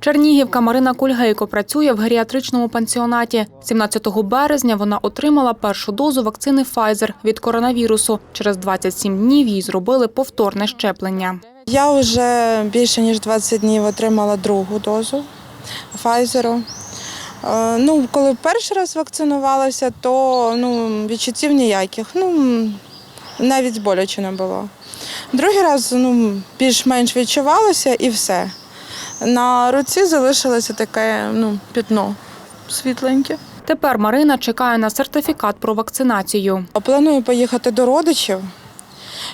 Чернігівка Марина Кульгейко працює в геріатричному пансіонаті. 17 березня вона отримала першу дозу вакцини Pfizer від коронавірусу. Через 27 днів їй зробили повторне щеплення. Я вже більше ніж 20 днів отримала другу дозу Pfizer. Е, Ну, коли перший раз вакцинувалася, то ну, відчуттів ніяких. Ну, навіть боляче не було. Другий раз ну, більш-менш відчувалося і все. На руці залишилося таке ну, пітно світленьке. Тепер Марина чекає на сертифікат про вакцинацію. Планую поїхати до родичів.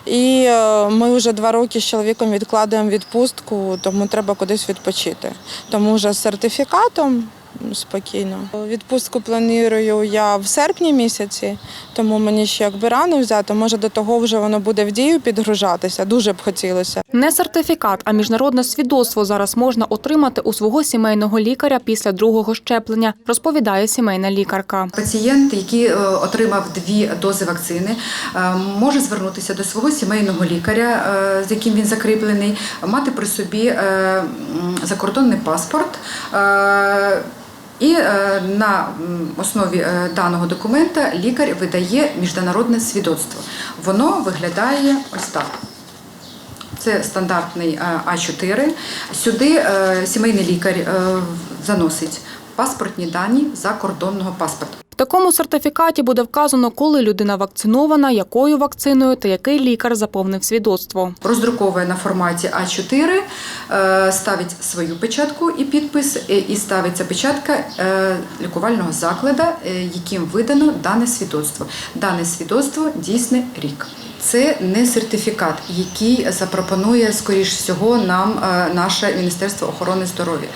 І е, ми вже два роки з чоловіком відкладаємо відпустку, тому треба кудись відпочити. Тому вже з сертифікатом спокійно. Відпустку планую я в серпні місяці, тому мені ще якби рано взяти. Може до того вже воно буде в дію підгружатися. Дуже б хотілося. Не сертифікат, а міжнародне свідоцтво зараз можна отримати у свого сімейного лікаря після другого щеплення, розповідає сімейна лікарка. Пацієнт, який е, отримав дві дози вакцини, е, може звернутися до свого сімейного лікаря, е, з яким він закріплений, мати при собі закордонний паспорт. І е, на основі е, даного документа лікар видає міжнародне свідоцтво. Воно виглядає ось так. Це стандартний е, А4. Сюди сімейний лікар заносить паспортні дані закордонного паспорту. В такому сертифікаті буде вказано, коли людина вакцинована, якою вакциною та який лікар заповнив свідоцтво. Роздруковує на форматі А4, е, ставить свою печатку і підпис, е, і ставиться печатка е, лікувального закладу, яким видано дане свідоцтво. Дане свідоцтво дійсне рік. Це не сертифікат, який запропонує, скоріш всього, нам е, наше Міністерство охорони здоров'я.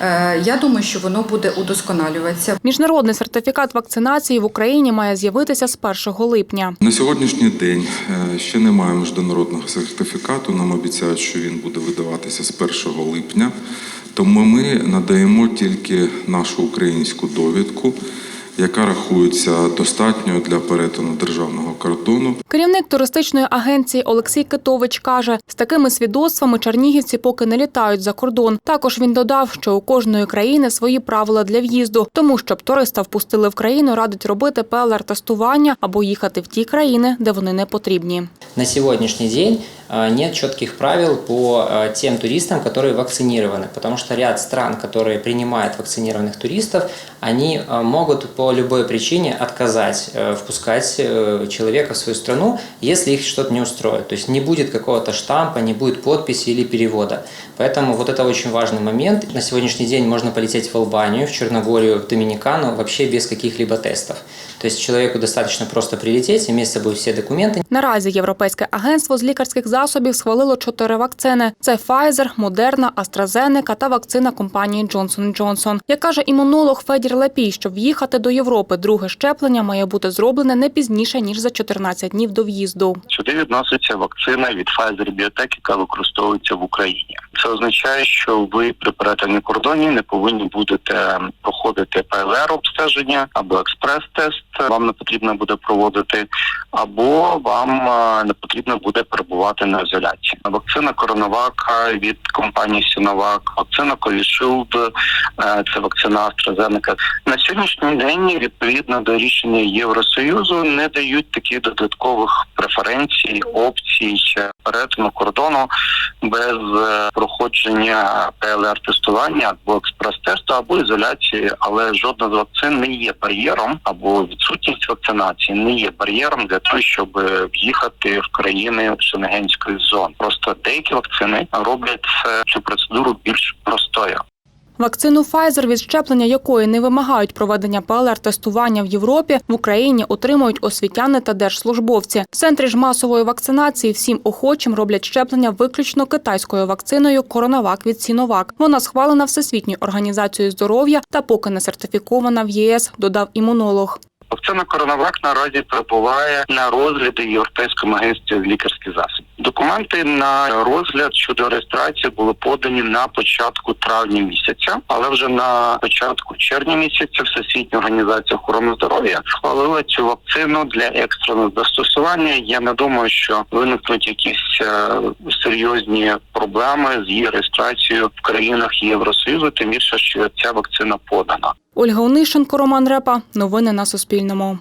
Е, Я думаю, що воно буде удосконалюватися. Міжнародний сертифікат вакцинації в Україні має з'явитися з 1 липня. На сьогоднішній день е, ще немає міжнародного сертифікату. Нам обіцяють, що він буде видаватися з 1 липня. Тому ми надаємо тільки нашу українську довідку, яка рахується достатньою для перетину державного кордону. Керівник туристичної агенції Олексій Китович каже, з такими свідоцтвами чернігівці поки не літають за кордон. Також він додав, що у кожної країни свої правила для в'їзду. Тому, щоб туриста впустили в країну, радить робити ПЛР-тестування або їхати в ті країни, де вони не потрібні. На сегодняшний день э, нет четких правил по э, тем туристам, которые вакцинированы, потому что ряд стран, которые принимают вакцинированных туристов, они э, могут по любой причине отказать э, впускать э, человека в свою страну, если их что-то не устроит. То есть не будет какого-то штампа, не будет подписи или перевода. Поэтому вот это очень важный момент. На сегодняшний день можно полететь в Албанию, в Черногорию, в Доминикану вообще без каких-либо тестов. То есть человеку достаточно просто прилететь, иметь с собой все документы, Наразі Європейське агентство з лікарських засобів схвалило чотири вакцини: це Pfizer, Moderna, AstraZeneca та вакцина компанії Johnson Johnson. Як каже імунолог Федір Лапій, щоб в'їхати до Європи, друге щеплення має бути зроблене не пізніше ніж за 14 днів до в'їзду. Сюди відноситься вакцина від Pfizer Biotech, яка використовується в Україні. Це означає, що ви при перетині кордонів не повинні будете проходити ПЛР обстеження або експрес-тест. Вам не потрібно буде проводити, або вам е, не потрібно буде перебувати на ізоляції. Вакцина Коронавака від компанії Сіновак, вакцина Covishield, е, це вакцина AstraZeneca. На сьогоднішній день відповідно до рішення Євросоюзу не дають таких додаткових преференцій, опцій перетину кордону без е, проходження ПЛР-тестування або експрес-тесту, або ізоляції, але жодна з вакцин не є бар'єром або відсутність вакцинації не є бар'єром для того, щоб в'їхати в країни шенгенської зони. Просто деякі вакцини роблять цю процедуру більш простою. Вакцину Pfizer, від щеплення якої не вимагають проведення ПЛР-тестування в Європі, в Україні отримують освітяни та держслужбовці. В центрі ж масової вакцинації всім охочим роблять щеплення виключно китайською вакциною Коронавак від Сіновак. Вона схвалена Всесвітньою організацією здоров'я та поки не сертифікована в ЄС, додав імунолог. Вакцина Коронавак наразі перебуває на розгляді Європейському агентстві лікарських засобів. Документи на розгляд щодо реєстрації були подані на початку травня місяця, але вже на початку червня місяця Всесвітня організація охорони здоров'я схвалила цю вакцину для екстреного застосування. Я не думаю, що виникнуть якісь е, серйозні проблеми з її реєстрацією в країнах Євросоюзу, тим більше, що ця вакцина подана. Ольга Онищенко, Роман Репа. Новини на Суспільному.